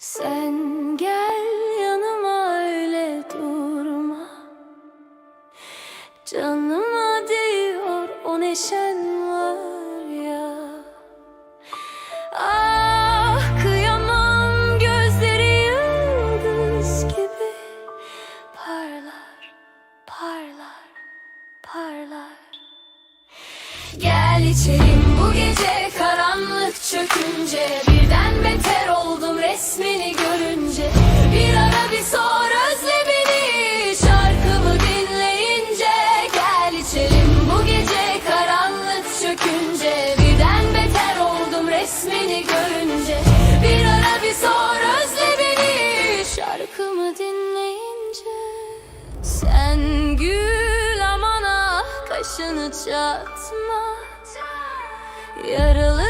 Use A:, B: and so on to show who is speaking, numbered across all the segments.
A: Sen gel yanıma öyle durma. Canıma değiyor o neşen var ya. Ah kıyamam gözleri yıldız gibi. Parlar, parlar, parlar. Gel içelim bu gece karanlık çökünce resmini görünce. Bir ara bir sor özle beni. Şarkımı dinleyince Sen gül aman ah kaşını çatma. Yaralı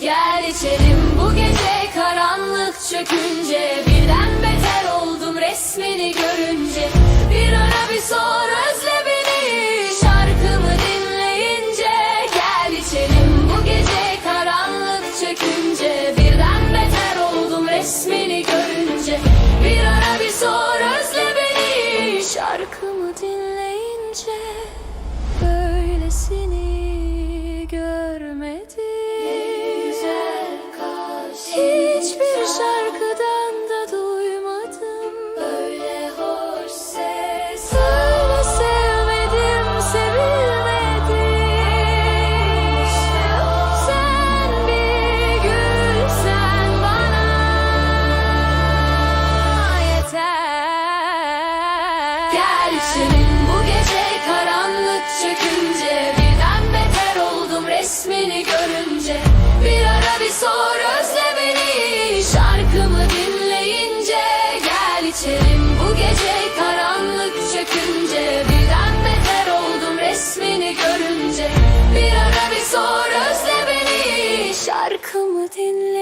A: Gel içelim bu gece karanlık çökünce. Birden beter oldum resmini görünce. Bir ara bir sor özle beni. Şarkımı dinleyince. Gel içelim bu gece karanlık çökünce. Birden beter oldum resmini görünce. Bir ara bir sor özle beni. Şarkımı geçerim. Bu gece karanlık çökünce Birden beter oldum resmini görünce. Bir ara bir sor özle beni. Şarkımı dinle.